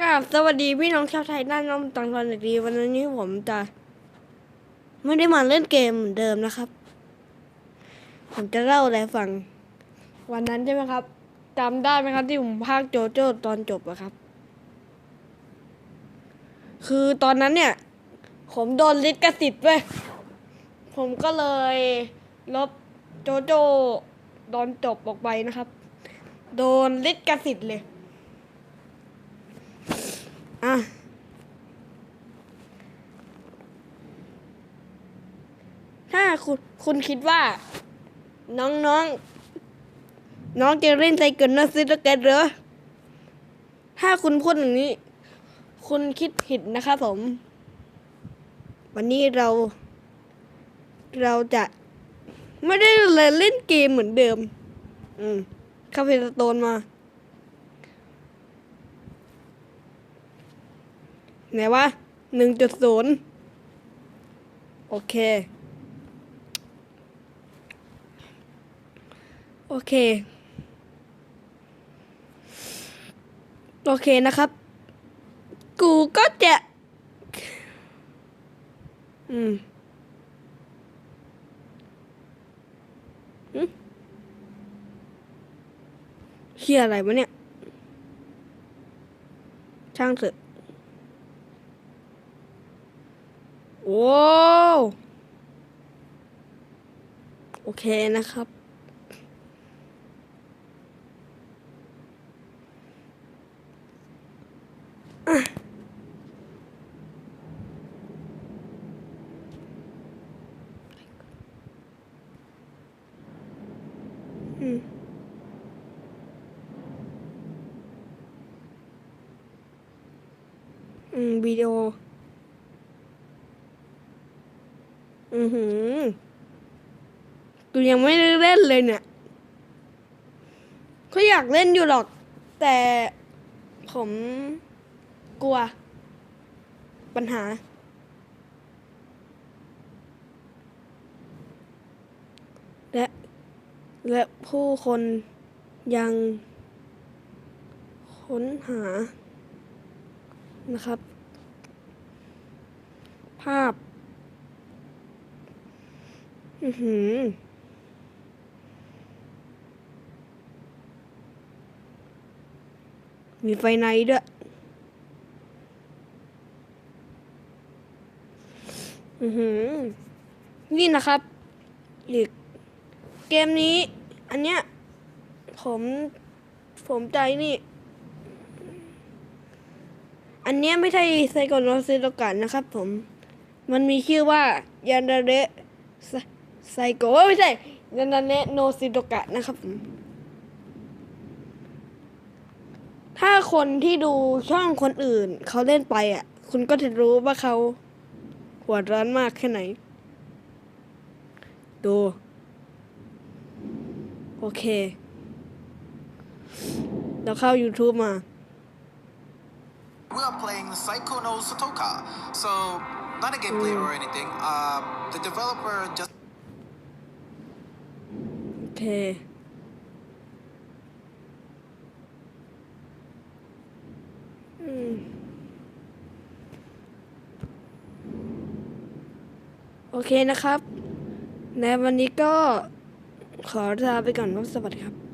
กราบสวัสดีพี่น้องชาวไทยด้านน้องตังตอนดีวันนี้ผมจะไม่ได้มาเล่นเกมเหมือนเดิมนะครับ ผมจะเล่าอะไรฟัง วันนั้นใช่ไหมครับจำได้ไหมครับที่ผมพากโจโจ้ตอนจบอะครับ คือตอนนั้นเนี่ย ผมโดนลิขสิทธิ์เว้ยผมก็เลยลบโจโจ้ตอนจบออกไปนะครับ โดนลิขสิทธิ์เลย อะถ้าคุณคุณคิดว่า น้องน้อง น้องจะเล่นไซเคิลนซิลเกตเหรอ ถ้าคุณพูดอย่างนี้ คุณคิดผิดนะครับผม วันนี้เรา เราจะไม่ได้เลยเล่นเกมเหมือนเดิม อืมคาเฟสโตนมา ไหนวะหนึ่งจุดศูนย์โอเค โอเค โอเคนะครับ กูก็จะ อืมเฮียอะไรวะเนี่ย ช่างเถอะ โอ้โอเคนะครับ อืมอืมวิดีโอ อือหือกูยังไม่ได้เล่นเลยเนี่ยก็อยากเล่นอยู่หรอก แต่ผมกลัว ปัญหา และ และผู้คนยังค้นหา นะครับ ภาพ อือหือมีไฟในด้วย อือหือ นี่นะครับอีกเกมนี้ อันเนี้ย ผม ผมใจนี่ อันเนี้ยไม่ใช่ไซโกโนซิโลกันนะครับผม มันมีชื่อว่ายันดาเร ไซไซโกไม่ใช่นันนาเนะโนซิโดกะนะครับผมถ้าคนที่ดูช่องคนอื่น เขาเล่นไปอะ คุณก็จะรู้ว่าเขาหัวร้อนมากแค่ไหน ดู โอเค เราเข้า YouTube มา We are playing Psycho no Sotoka. So, not a gameplay or anything. Um, the developer just โอ เคอืม โอเคนะครับ ในวันนี้ก็ขอลาไปก่อนครับสวัสดีครับ